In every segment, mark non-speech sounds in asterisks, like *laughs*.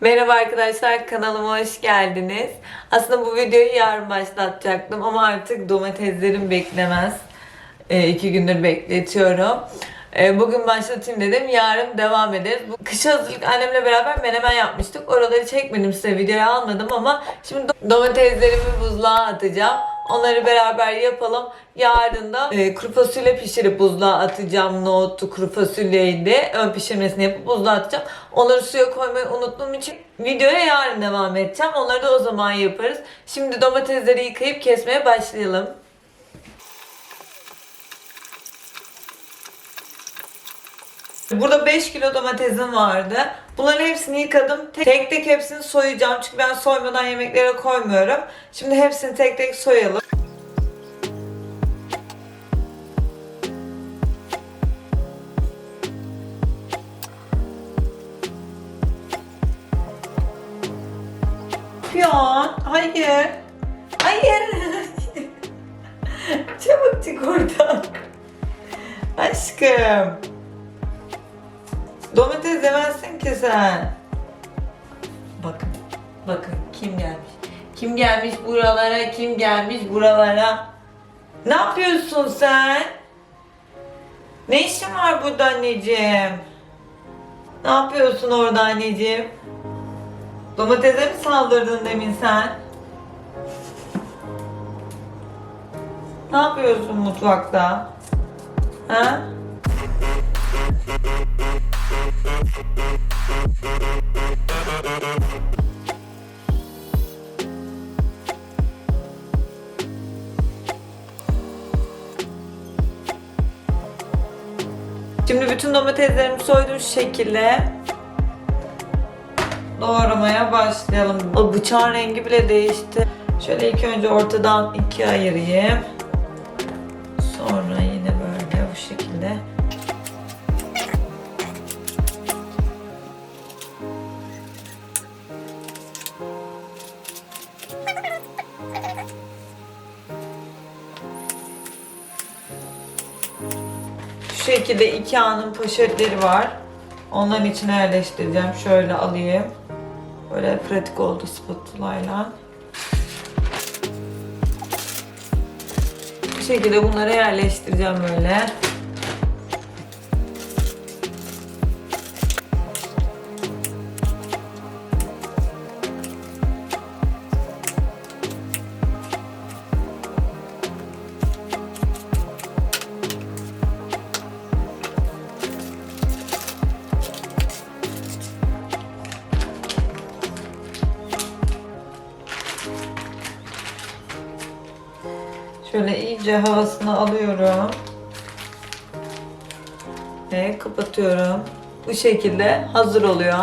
Merhaba arkadaşlar kanalıma hoş geldiniz. Aslında bu videoyu yarın başlatacaktım ama artık domateslerim beklemez. Ee, iki gündür bekletiyorum. Ee, bugün başlatayım dedim. Yarın devam ederiz. Bu kış hazırlık annemle beraber menemen yapmıştık. Oraları çekmedim size videoya almadım ama şimdi do- domateslerimi buzluğa atacağım. Onları beraber yapalım. Yarın da e, kuru fasulye pişirip buzluğa atacağım. Nohuttu, kuru fasulyeydi. Ön pişirmesini yapıp buzluğa atacağım. Onları suya koymayı unuttuğum için videoya yarın devam edeceğim. Onları da o zaman yaparız. Şimdi domatesleri yıkayıp kesmeye başlayalım. Burada 5 kilo domatesim vardı. Bunların hepsini yıkadım. Tek tek hepsini soyacağım. Çünkü ben soymadan yemeklere koymuyorum. Şimdi hepsini tek tek soyalım. Piyon, hayır. Hayır. *laughs* Çabuk çık oradan. Aşkım. Domates yemezsin ki sen. Bakın. Bakın kim gelmiş. Kim gelmiş buralara? Kim gelmiş buralara? Ne yapıyorsun sen? Ne işin var burada anneciğim? Ne yapıyorsun orada anneciğim? Domatese mi saldırdın demin sen? Ne yapıyorsun mutfakta? Ha? Şimdi bütün domateslerimi soydum şu şekilde. Doğramaya başlayalım. O bıçağın rengi bile değişti. Şöyle ilk önce ortadan ikiye ayırayım. Şekilde iki anın poşetleri var. Onların içine yerleştireceğim. Şöyle alayım. Böyle pratik oldu spatula ile. Bu şekilde bunları yerleştireceğim böyle. Şöyle iyice havasını alıyorum. Ve kapatıyorum. Bu şekilde hazır oluyor.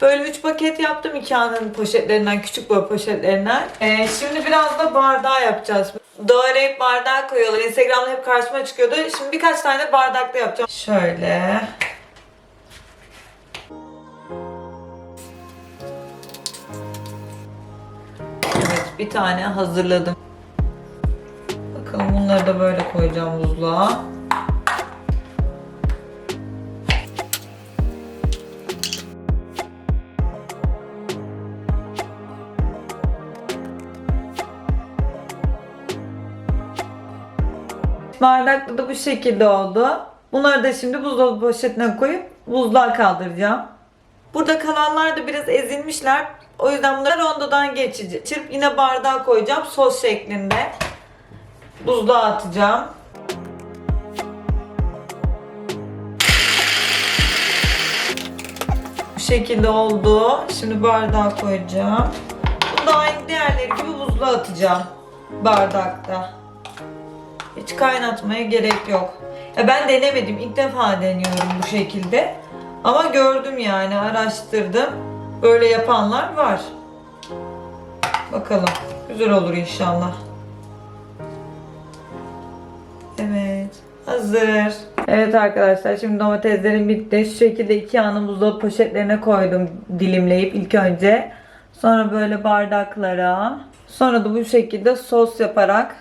Böyle 3 paket yaptım Ikea'nın poşetlerinden, küçük boy poşetlerinden. Ee, şimdi biraz da bardağı yapacağız. Doğrayıp bardağa koyuyorlar. Instagram'da hep karşıma çıkıyordu. Şimdi birkaç tane bardakta yapacağım. Şöyle. Evet bir tane hazırladım. Da böyle koyacağım buzluğa. Bardakta da bu şekilde oldu. Bunları da şimdi buzdolabı poşetine koyup buzluğa kaldıracağım. Burada kalanlar da biraz ezilmişler. O yüzden bunları rondodan geçici. Çırp yine bardağa koyacağım sos şeklinde. Buzluğa atacağım. Bu şekilde oldu. Şimdi bardağa koyacağım. Bunu da aynı diğerleri gibi buzluğa atacağım. Bardakta. Hiç kaynatmaya gerek yok. Ya ben denemedim. İlk defa deniyorum bu şekilde. Ama gördüm yani araştırdım. Böyle yapanlar var. Bakalım. Güzel olur inşallah. Evet. Hazır. Evet arkadaşlar şimdi domateslerim bitti. Şu şekilde iki anı buzdolabı poşetlerine koydum dilimleyip ilk önce. Sonra böyle bardaklara. Sonra da bu şekilde sos yaparak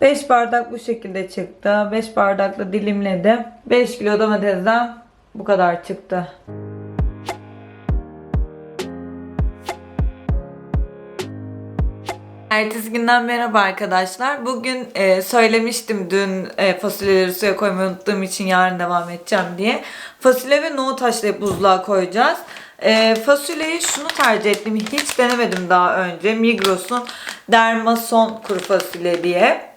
5 bardak bu şekilde çıktı. 5 bardakla dilimledim. 5 kilo domatesden bu kadar çıktı. Ertesi günden merhaba arkadaşlar. Bugün e, söylemiştim dün e, fasulyeleri suya koymayı unuttuğum için yarın devam edeceğim diye. Fasulye ve nohut haşlayıp buzluğa koyacağız. E, fasulyeyi şunu tercih ettim. Hiç denemedim daha önce. Migros'un Dermason kuru fasulye diye.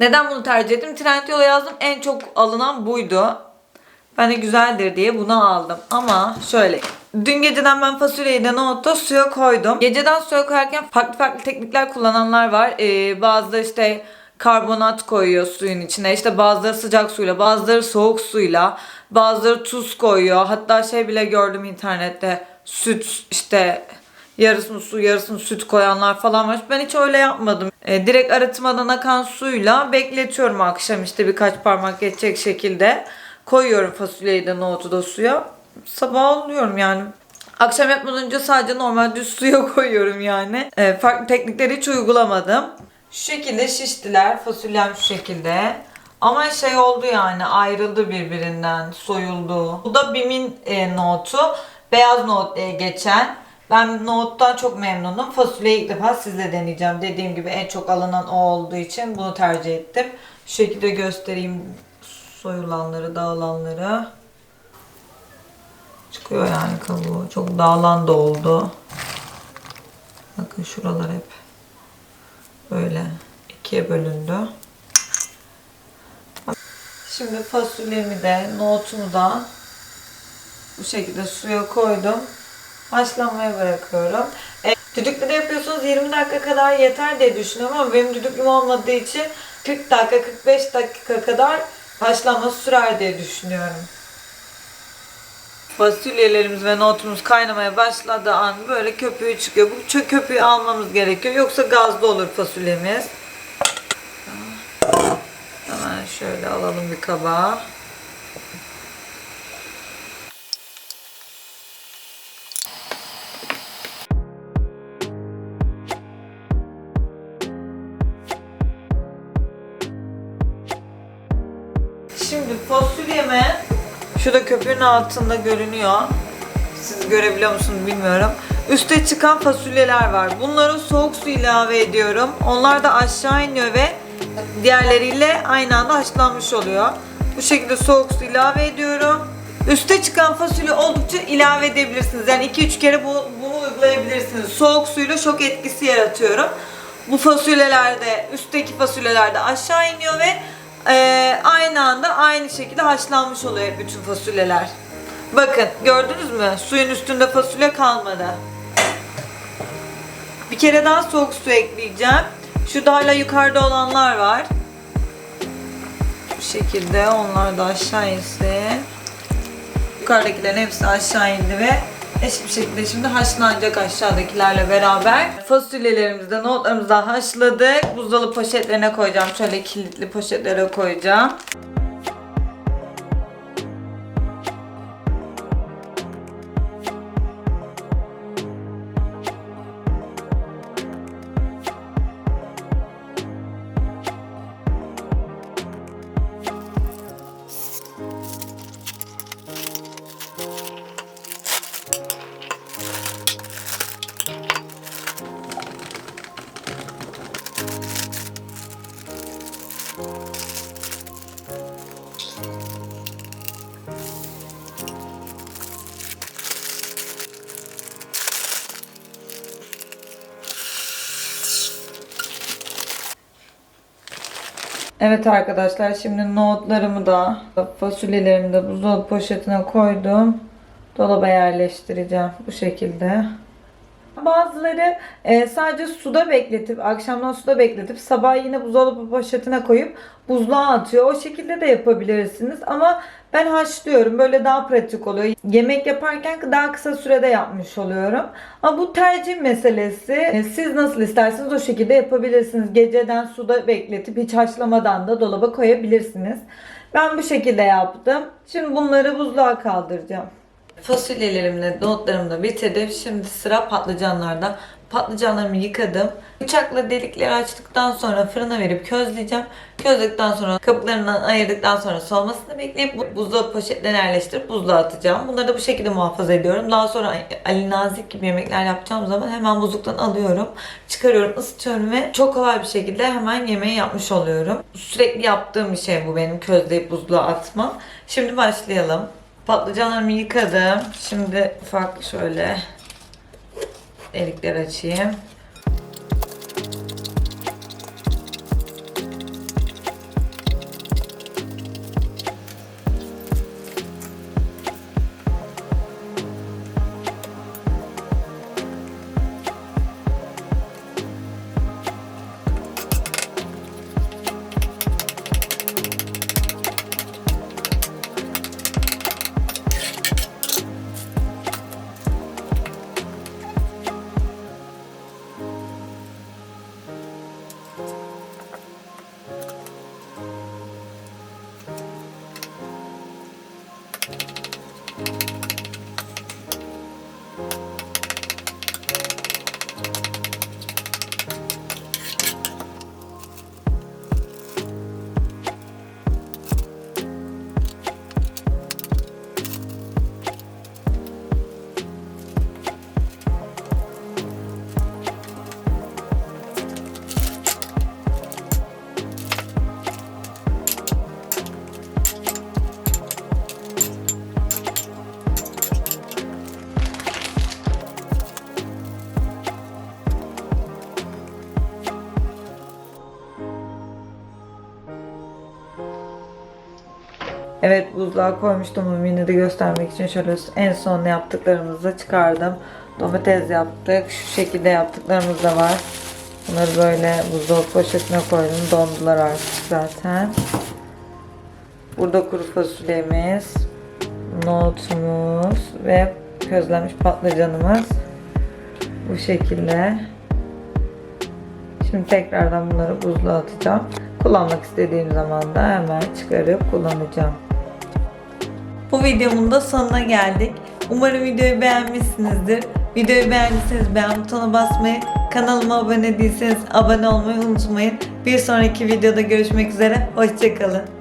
Neden bunu tercih ettim? Trendyol'a yazdım. En çok alınan buydu. Ben de güzeldir diye bunu aldım. Ama şöyle. Dün geceden ben fasulyeyi de nohutu suya koydum. Geceden suya koyarken farklı farklı teknikler kullananlar var. Ee, bazıları işte karbonat koyuyor suyun içine. İşte bazıları sıcak suyla, bazıları soğuk suyla, bazıları tuz koyuyor. Hatta şey bile gördüm internette. Süt işte yarısını su yarısını süt koyanlar falan var. Ben hiç öyle yapmadım. Ee, direkt arıtmadan akan suyla bekletiyorum akşam işte birkaç parmak geçecek şekilde. Koyuyorum fasulyeyi de nohutu da suya. Sabah alıyorum yani. Akşam yapmadan önce sadece normal düz suya *laughs* koyuyorum yani. Ee, farklı teknikleri hiç uygulamadım. Şu şekilde şiştiler. Fasulyem şu şekilde. Ama şey oldu yani ayrıldı birbirinden, soyuldu. Bu da Bim'in e, nohutu. Beyaz nohut diye geçen. Ben nohuttan çok memnunum. Fasulyeyi ilk defa sizle deneyeceğim. Dediğim gibi en çok alınan o olduğu için bunu tercih ettim. Şu şekilde göstereyim soyulanları, dağılanları. Çıkıyor yani kabuğu. Çok dağılan da oldu. Bakın şuralar hep böyle ikiye bölündü. Şimdi fasulyemi de nohutumu da bu şekilde suya koydum. Haşlanmaya bırakıyorum. E, düdüklüde yapıyorsunuz 20 dakika kadar yeter diye düşünüyorum ama benim düdüklüm olmadığı için 40 dakika 45 dakika kadar haşlanması sürer diye düşünüyorum. Fasulyelerimiz ve nohutumuz kaynamaya başladığı an böyle köpüğü çıkıyor. Bu köpüğü almamız gerekiyor. Yoksa gazlı olur fasulyemiz. Hemen şöyle alalım bir kaba. Şimdi fasulyeme şurada köpüğün altında görünüyor. Siz görebiliyor musunuz bilmiyorum. Üste çıkan fasulyeler var. Bunları soğuk su ilave ediyorum. Onlar da aşağı iniyor ve diğerleriyle aynı anda haşlanmış oluyor. Bu şekilde soğuk su ilave ediyorum. Üste çıkan fasulye oldukça ilave edebilirsiniz. Yani 2-3 kere bu, bunu uygulayabilirsiniz. Soğuk suyla şok etkisi yaratıyorum. Bu fasulyelerde, üstteki fasulyelerde aşağı iniyor ve ee, aynı anda aynı şekilde haşlanmış oluyor bütün fasulyeler. Bakın gördünüz mü? Suyun üstünde fasulye kalmadı. Bir kere daha soğuk su ekleyeceğim. Şu hala yukarıda olanlar var. Bu şekilde onlar da aşağı insin. Yukarıdakilerin hepsi aşağı indi ve eşit bir şekilde şimdi haşlanacak aşağıdakilerle beraber. Fasulyelerimizi de nohutlarımızı da haşladık. Buzdolabı poşetlerine koyacağım. Şöyle kilitli poşetlere koyacağım. Evet arkadaşlar şimdi nohutlarımı da fasulyelerimi de buzdolabı poşetine koydum. Dolaba yerleştireceğim bu şekilde. Bazıları e, sadece suda bekletip, akşamdan suda bekletip sabah yine buzdolabı poşetine koyup buzluğa atıyor. O şekilde de yapabilirsiniz ama ben haşlıyorum. Böyle daha pratik oluyor. Yemek yaparken daha kısa sürede yapmış oluyorum. Ama bu tercih meselesi. E, Siz nasıl isterseniz o şekilde yapabilirsiniz. Geceden suda bekletip hiç haşlamadan da dolaba koyabilirsiniz. Ben bu şekilde yaptım. Şimdi bunları buzluğa kaldıracağım. Fasulyelerimle, nohutlarımı da bitirdim. Şimdi sıra patlıcanlarda. Patlıcanlarımı yıkadım. Bıçakla delikleri açtıktan sonra fırına verip közleyeceğim. Közledikten sonra kabuklarından ayırdıktan sonra soğumasını bekleyip bu- buzdolabı poşetlerine yerleştirip buzluğa atacağım. Bunları da bu şekilde muhafaza ediyorum. Daha sonra Ali Nazik gibi yemekler yapacağım zaman hemen buzluktan alıyorum. Çıkarıyorum, ısıtıyorum ve çok kolay bir şekilde hemen yemeği yapmış oluyorum. Sürekli yaptığım bir şey bu benim közleyip buzluğa atmam. Şimdi başlayalım. Patlıcanlarımı yıkadım. Şimdi ufak şöyle delikler açayım. Evet buzluğa koymuştum ama yine de göstermek için şöyle en son yaptıklarımızı çıkardım. Domates yaptık. Şu şekilde yaptıklarımız da var. Bunları böyle buzdolabı poşetine koydum. Dondular artık zaten. Burada kuru fasulyemiz, nohutumuz ve közlenmiş patlıcanımız. Bu şekilde. Şimdi tekrardan bunları buzluğa atacağım. Kullanmak istediğim zaman da hemen çıkarıp kullanacağım. Bu videomun da sonuna geldik. Umarım videoyu beğenmişsinizdir. Videoyu beğendiyseniz beğen butonuna basmayı, kanalıma abone değilseniz abone olmayı unutmayın. Bir sonraki videoda görüşmek üzere. Hoşçakalın.